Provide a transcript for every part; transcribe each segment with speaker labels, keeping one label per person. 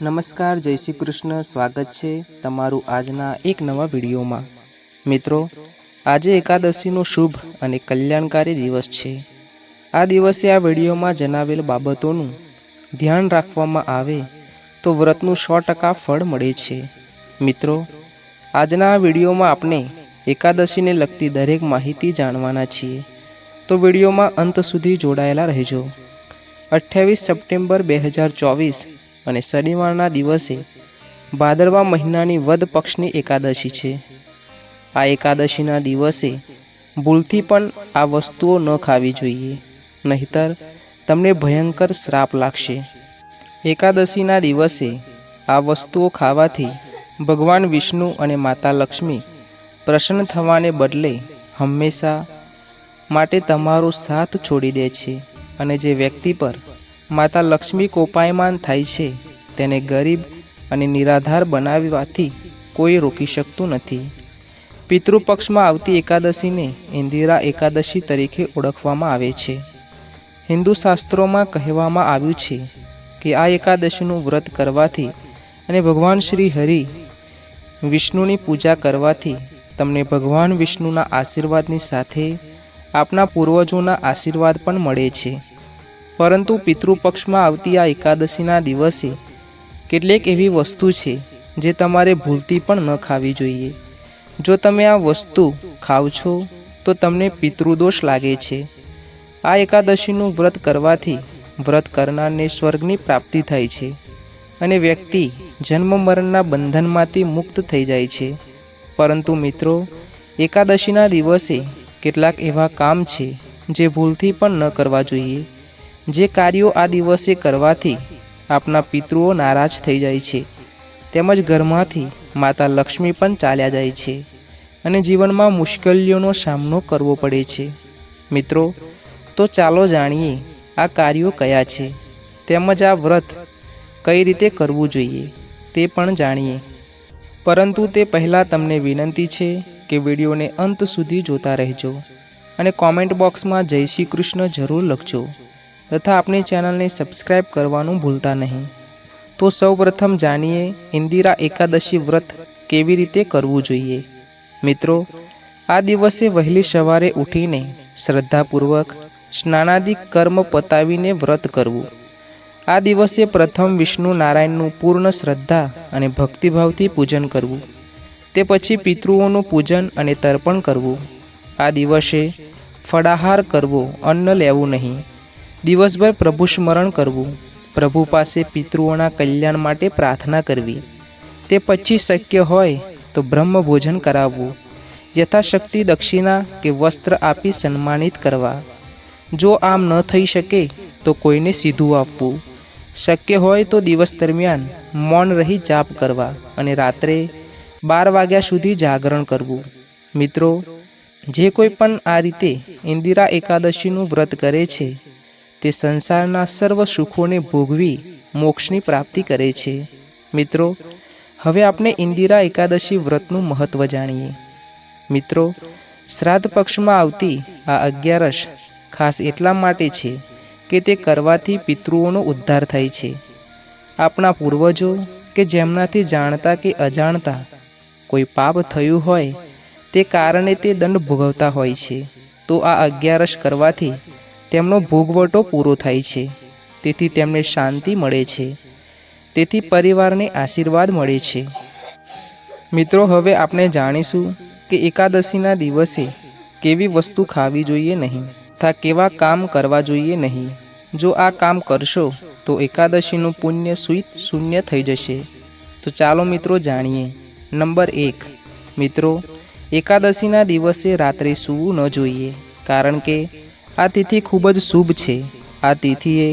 Speaker 1: નમસ્કાર, જય શ્રી કૃષ્ણ. સ્વાગત છે તમારું આજના એક નવા વિડીયોમાં. મિત્રો, આજે એકાદશીનો શુભ અને કલ્યાણકારી દિવસ છે. આ દિવસે આ વિડીયોમાં જણાવેલ બાબતોનું ધ્યાન રાખવામાં આવે તો વ્રતનું સો ટકા ફળ મળે છે. મિત્રો, આજના આ વિડીયોમાં આપણે એકાદશીને લગતી દરેક માહિતી જાણવાના છીએ. તો વિડીયોમાં અંત સુધી જોડાયેલા રહેજો. અઠ્યાવીસ સપ્ટેમ્બર બે હજાર ચોવીસ અને શનિવારના દિવસે ભાદરવા મહિનાની વદ પક્ષની એકાદશી છે. આ એકાદશીના દિવસે ભૂલથી પણ આ વસ્તુઓ ન ખાવી જોઈએ, નહીતર તમને ભયંકર શ્રાપ લાગશે. એકાદશીના દિવસે આ વસ્તુઓ ખાવાથી ભગવાન વિષ્ણુ અને માતા લક્ષ્મી પ્રસન્ન થવાને બદલે હંમેશા માટે તમારો સાથ છોડી દે છે અને જે વ્યક્તિ પર માતા લક્ષ્મી કોપાયમાન થાય છે. તેને ગરીબ અને નિરાધાર બનાવવાથી કોઈ રોકી શકતું નથી. પિતૃપક્ષમાં આવતી એકાદશીને ઇન્દિરા એકાદશી તરીકે ઓળખવામાં આવે છે. હિન્દુ શાસ્ત્રોમાં કહેવામાં આવ્યું છે કે આ એકાદશીનું વ્રત કરવાથી અને ભગવાન શ્રી હરિ વિષ્ણુની પૂજા કરવાથી તમને ભગવાન વિષ્ણુના આશીર્વાદની સાથે આપના પૂર્વજોના આશીર્વાદ પણ મળે છે. પરંતુ પિતૃપક્ષમાં આવતી આ એકાદશીના દિવસે કેટલીક એવી વસ્તુ છે જે તમારે ભૂલથી પણ ન ખાવી જોઈએ. જો તમે આ વસ્તુ ખાવ છો, તો તમને પિતૃદોષ લાગે છે. આ એકાદશીનું વ્રત કરવાથી વ્રત કરનારને સ્વર્ગની પ્રાપ્તિ થાય છે અને વ્યક્તિ જન્મ મરણના બંધનમાંથી મુક્ત થઈ જાય છે. પરંતુ મિત્રો, એકાદશીના દિવસે કેટલાક એવા કામ છે જે ભૂલથી પણ ન કરવા જોઈએ. જે કાર્યો આ દિવસે કરવાથી આપના પિતૃઓ નારાજ થઈ જાય છે. તેમજ ઘરમાંથી માતા લક્ષ્મી પણ ચાલ્યા જાય છે અને જીવનમાં મુશ્કેલીઓનો સામનો કરવો પડે છે. મિત્રો, તો ચાલો જાણીએ આ કાર્યો કયા છે. તેમજ આ વ્રત કઈ રીતે કરવું જોઈએ તે પણ જાણીએ. પરંતુ તે પહેલાં તમને વિનંતી છે કે વિડીયોને અંત સુધી જોતા રહેજો અને કોમેન્ટ બોક્સમાં જય શ્રી કૃષ્ણ જરૂર લખજો. તથા આપણી ચેનલને સબસ્ક્રાઇબ કરવાનું ભૂલતા નહીં. તો સૌપ્રથમ જાણીએ ઇન્દિરા એકાદશી વ્રત કેવી રીતે કરવું જોઈએ. મિત્રો, આ દિવસે વહેલી સવારે ઉઠીને શ્રદ્ધાપૂર્વક સ્નાનાદિક કર્મ પતાવીને વ્રત કરવું. આ દિવસે પ્રથમ વિષ્ણુ નારાયણનું પૂર્ણ શ્રદ્ધા અને ભક્તિભાવથી પૂજન કરવું. તે પછી પિતૃઓનું પૂજન અને તર્પણ કરવું. આ દિવસે ફળાહાર કરવો અન્ન લેવું નહીં. દિવસભર પ્રભુ સ્મરણ કરવું, પ્રભુ પાસે પિતૃઓના કલ્યાણ માટે પ્રાર્થના કરવી. તે પછી શક્ય હોય તો બ્રહ્મ ભોજન કરાવવું, યથાશક્તિ દક્ષિણા કે વસ્ત્ર આપી સન્માનિત કરવા. જો આમ ન થઈ શકે તો કોઈને સીધું આપવું. શક્ય હોય તો દિવસ દરમિયાન મૌન રહી જાપ કરવા અને રાત્રે બાર વાગ્યા સુધી જાગરણ કરવું. મિત્રો, જે કોઈ પણ આ રીતે ઇન્દિરા એકાદશીનું વ્રત કરે છે તે સંસારના સર્વ સુખોને ભોગવી મોક્ષની પ્રાપ્તિ કરે છે. મિત્રો, હવે આપણે ઇન્દિરા એકાદશી વ્રતનું મહત્ત્વ જાણીએ. મિત્રો, શ્રાદ્ધ પક્ષમાં આવતી આ અગિયારસ ખાસ એટલા માટે છે કે તે કરવાથી પિતૃઓનો ઉદ્ધાર થાય છે. આપણા પૂર્વજો કે જેમનાથી જાણતા કે અજાણતા કોઈ પાપ થયું હોય, તે કારણે તે દંડ ભોગવતા હોય છે. તો આ અગિયારસ કરવાથી તેમનો ભોગવટો પૂરો થાય છે. તેથી તેમને શાંતિ મળે છે. તેથી પરિવારને આશીર્વાદ મળે છે. મિત્રો, હવે આપણે જાણીશું કે એકાદશીના દિવસે કેવી વસ્તુ ખાવી જોઈએ નહીં. તથા કેવા કામ કરવા જોઈએ નહીં. જો આ કામ કરશો, તો એકાદશીનું પુણ્ય સુઈ શૂન્ય થઈ જશે. તો ચાલો મિત્રો જાણીએ. નંબર એક. મિત્રો, એકાદશીના દિવસે રાત્રે સૂવું ન જોઈએ, કારણ કે આ તિથિ ખૂબ જ શુભ છે. આ તિથિએ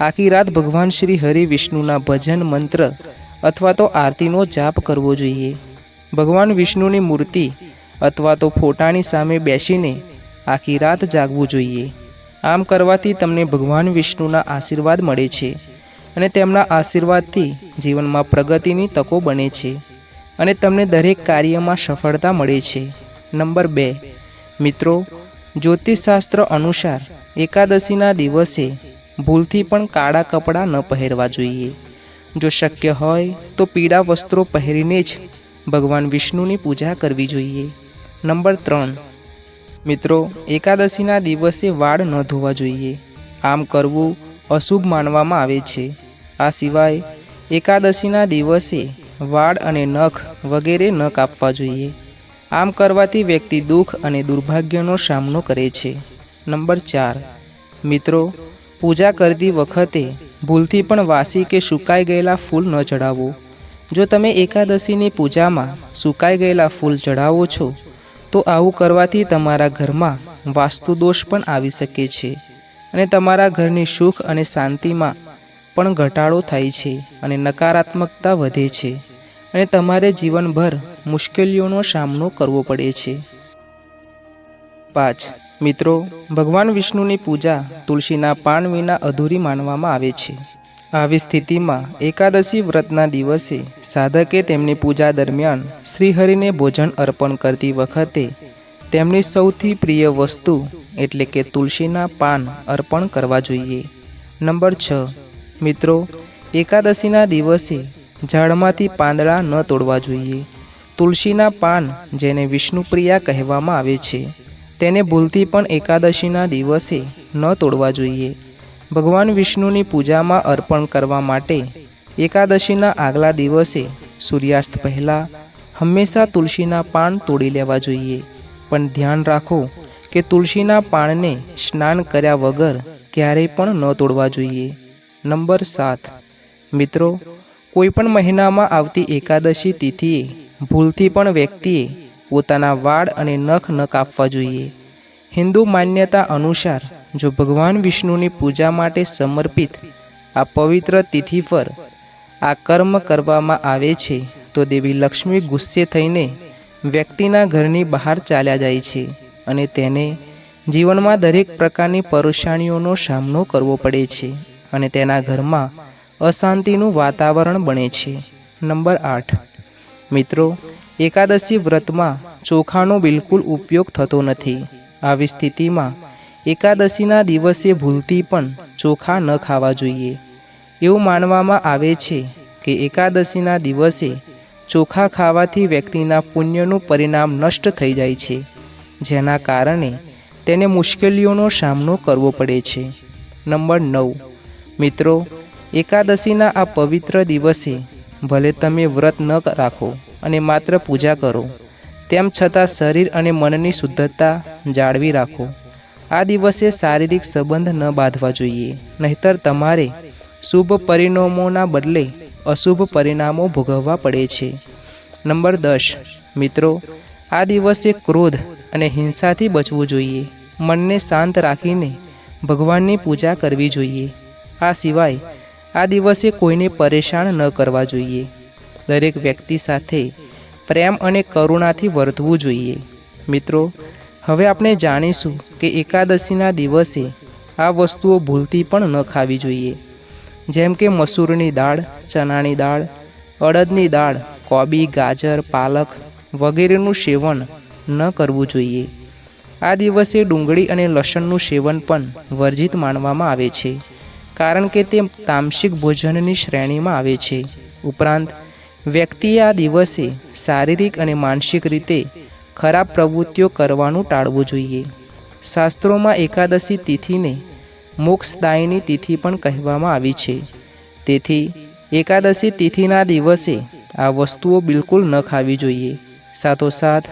Speaker 1: આખી રાત ભગવાન શ્રી હરિ વિષ્ણુના ભજન મંત્ર અથવા તો આરતીનો જાપ કરવો જોઈએ. ભગવાન વિષ્ણુની મૂર્તિ અથવા તો ફોટાની સામે બેસીને આખી રાત જાગવું જોઈએ. આમ કરવાથી તમને ભગવાન વિષ્ણુના આશીર્વાદ મળે છે અને તેમના આશીર્વાદથી જીવનમાં પ્રગતિની તકો બને છે અને તમને દરેક કાર્યમાં સફળતા મળે છે. નંબર બે. મિત્રો જ્યોતિષશાસ્ત્ર અનુસાર એકાદશીના દિવસે ભૂલથી પણ કાળા કપડાં ન પહેરવા જોઈએ. જો શક્ય હોય તો પીળા વસ્ત્રો પહેરીને જ ભગવાન વિષ્ણુની પૂજા કરવી જોઈએ. નંબર ત્રણ. મિત્રો, એકાદશીના દિવસે વાળ ન ધોવા જોઈએ. આમ કરવું અશુભ માનવામાં આવે છે. આ સિવાય એકાદશીના દિવસે વાળ અને નખ વગેરે ન કાપવા જોઈએ. આમ કરવાથી વ્યક્તિ દુઃખ અને દુર્ભાગ્યનો સામનો કરે છે. નંબર ચાર. મિત્રો, પૂજા કરતી વખતે ભૂલથી પણ વાસી કે સુકાઈ ગયેલા ફૂલ ન ચડાવો જો તમે એકાદશીની પૂજામાં સુકાઈ ગયેલા ફૂલ ચડાવો છો, તો આવું કરવાથી તમારા ઘરમાં વાસ્તુ દોષ પણ આવી શકે છે અને તમારા ઘરની સુખ અને શાંતિમાં પણ ઘટાડો થાય છે અને નકારાત્મકતા વધે છે. અને તમારે જીવનભર મુશ્કેલીઓનો સામનો કરવો પડે છે. પાંચ. મિત્રો, ભગવાન વિષ્ણુની પૂજા તુલસીના પાન વિના અધૂરી માનવામાં આવે છે. આવી સ્થિતિમાં એકાદશી વ્રતના દિવસે સાધકે તેમની પૂજા દરમિયાન શ્રીહરિને ભોજન અર્પણ કરતી વખતે તેમની સૌથી પ્રિય વસ્તુ એટલે કે તુલસીના પાન અર્પણ કરવા જોઈએ. નંબર છ. મિત્રો, એકાદશીના દિવસે ઝાડમાંથી પાંદડા ન તોડવા જોઈએ. તુલસીના પાન, જેને વિષ્ણુપ્રિયા કહેવામાં આવે છે, તેને ભૂલથી પણ એકાદશીના દિવસે ન તોડવા જોઈએ. ભગવાન વિષ્ણુની પૂજામાં અર્પણ કરવા માટે એકાદશીના આગલા દિવસે સૂર્યાસ્ત પહેલાં હંમેશા તુલસીના પાન તોડી લેવા જોઈએ. પણ ધ્યાન રાખો કે તુલસીના પાનને સ્નાન કર્યા વગર ક્યારેય પણ ન તોડવા જોઈએ. નંબર સાત. મિત્રો કોઈપણ મહિનામાં આવતી એકાદશી તિથિએ ભૂલથી પણ વ્યક્તિએ પોતાના વાળ અને નખ ન કાપવા જોઈએ. હિન્દુ માન્યતા અનુસાર, જો ભગવાન વિષ્ણુની પૂજા માટે સમર્પિત આ પવિત્ર તિથિ પર આ કર્મ કરવામાં આવે છે, તો દેવી લક્ષ્મી ગુસ્સે થઈને વ્યક્તિના ઘરની બહાર ચાલ્યા જાય છે અને તેને જીવનમાં દરેક પ્રકારની પરેશાનીઓનો સામનો કરવો પડે છે અને તેના ઘરમાં અશાંતિનું વાતાવરણ બને છે. નંબર આઠ. મિત્રો, એકાદશી વ્રતમાં ચોખાનો બિલકુલ ઉપયોગ થતો નથી. આવી સ્થિતિમાં એકાદશીના દિવસે ભૂલથી પણ ચોખા ન ખાવા જોઈએ. એવું માનવામાં આવે છે કે એકાદશીના દિવસે ચોખા ખાવાથી વ્યક્તિના પુણ્યનું પરિણામ નષ્ટ થઈ જાય છે, જેના કારણે તેને મુશ્કેલીઓનો સામનો કરવો પડે છે. નંબર નવ. મિત્રો એકાદશીના આ પવિત્ર દિવસે ભલે તમે વ્રત ન રાખો અને માત્ર પૂજા કરો, તેમ છતાં શરીર અને મનની શુદ્ધતા જાળવી રાખો. આ દિવસે શારીરિક સંબંધ ન બાંધવા જોઈએ, નહીતર તમારે શુભ પરિણામોના બદલે અશુભ પરિણામો ભોગવવા પડે છે. નંબર દસ. મિત્રો, આ દિવસે ક્રોધ અને હિંસાથી બચવું જોઈએ. મનને શાંત રાખીને ભગવાનની પૂજા કરવી જોઈએ. આ સિવાય આ દિવસે કોઈને પરેશાન ન કરવા જોઈએ. દરેક વ્યક્તિ સાથે પ્રેમ અને કરુણાથી વર્તવું જોઈએ. મિત્રો, હવે આપણે જાણીશું કે એકાદશીના દિવસે આ વસ્તુઓ ભૂલતી પણ ન ખાવી જોઈએ. જેમ કે મસૂરની દાળ, ચણાની દાળ, અડદની દાળ, કોબી, ગાજર, પાલક વગેરેનું સેવન ન કરવું જોઈએ. આ દિવસે ડુંગળી અને લસણનું સેવન પણ વર્જિત માનવામાં આવે છે. કારણ કે તે તામસિક ભોજનની શ્રેણીમાં આવે છે. ઉપરાંત, વ્યક્તિએ આ દિવસે શારીરિક અને માનસિક રીતે ખરાબ પ્રવૃત્તિઓ કરવાનું ટાળવું જોઈએ. શાસ્ત્રોમાં એકાદશી તિથિને મોક્ષદાયની તિથિ પણ કહેવામાં આવી છે. તેથી, એકાદશી તિથિના દિવસે આ વસ્તુઓ બિલકુલ ન ખાવી જોઈએ. સાથોસાથ,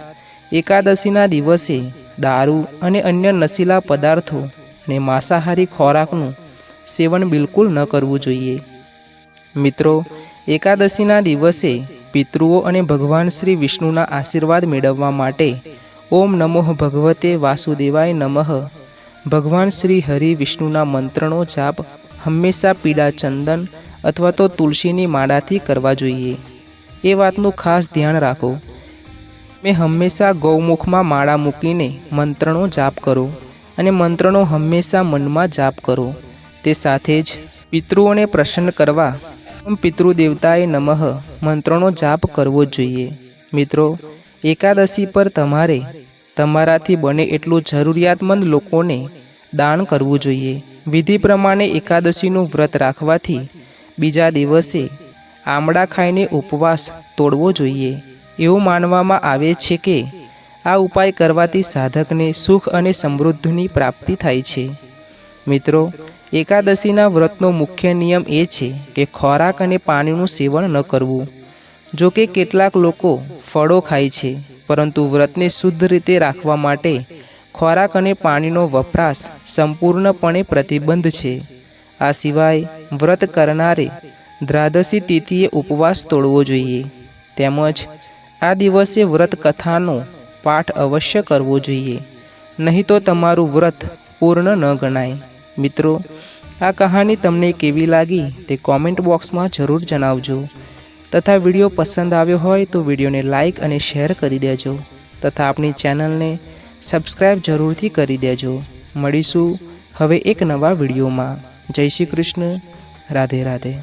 Speaker 1: એકાદશીના દિવસે દારૂ અને અન્ય નશીલા પદાર્થો અને માંસાહારી ખોરાકનું સેવન બિલકુલ ન કરવું જોઈએ. મિત્રો, એકાદશીના દિવસે પિતૃઓ અને ભગવાન શ્રી વિષ્ણુના આશીર્વાદ મેળવવા માટે ઓમ નમો ભગવતે વાસુદેવાય નમઃ. ભગવાન શ્રી હરિ વિષ્ણુના મંત્રનો જાપ હંમેશા પીળા ચંદન અથવા તો તુલસીની માળાથી કરવા જોઈએ. એ વાતનું ખાસ ધ્યાન રાખો. મેં હંમેશા ગૌમુખમાં માળા મૂકીને મંત્રનો જાપ કરો અને મંત્રનો હંમેશા મનમાં જાપ કરો. તે સાથે જ પિતૃઓને પ્રસન્ન કરવા પિતૃદેવતાએ નમઃ મંત્રનો જાપ કરવો જોઈએ. મિત્રો, એકાદશી પર તમારે તમારાથી બને એટલું જરૂરિયાતમંદ લોકોને દાન કરવું જોઈએ. વિધિ પ્રમાણે એકાદશીનું વ્રત રાખવાથી બીજા દિવસે આમળા ખાઈને ઉપવાસ તોડવો જોઈએ. એવું માનવામાં આવે છે કે આ ઉપાય કરવાથી સાધકને સુખ અને સમૃદ્ધિની પ્રાપ્તિ થાય છે. મિત્રો, એકાદશીના વ્રતનો મુખ્ય નિયમ એ છે કે ખોરાક અને પાણીનું સેવન ન કરવું. જો કે કેટલાક લોકો ફળો ખાય છે, પરંતુ વ્રતને શુદ્ધ રીતે રાખવા માટે ખોરાક અને પાણીનો વપરાશ સંપૂર્ણપણે પ્રતિબંધ છે. આ સિવાય વ્રત કરનારે દ્રાદશી તિથિએ ઉપવાસ તોડવો જોઈએ. તેમજ આ દિવસે વ્રત કથાનો પાઠ અવશ્ય કરવો જોઈએ. નહીં તો તમારું વ્રત પૂર્ણ ન ગણાય. મિત્રો, આ કહાની તમને કેવી લાગી તે કોમેન્ટ બોક્સમાં જરૂર જણાવજો. તથા વીડિયો પસંદ આવ્યો હોય તો વિડીયોને લાઇક અને શેર કરી દેજો. તથા આપણી ચેનલને સબસ્ક્રાઈબ જરૂરથી કરી દેજો. મળીશું હવે એક નવા વિડીયોમાં. જય શ્રી કૃષ્ણ. રાધે રાધે.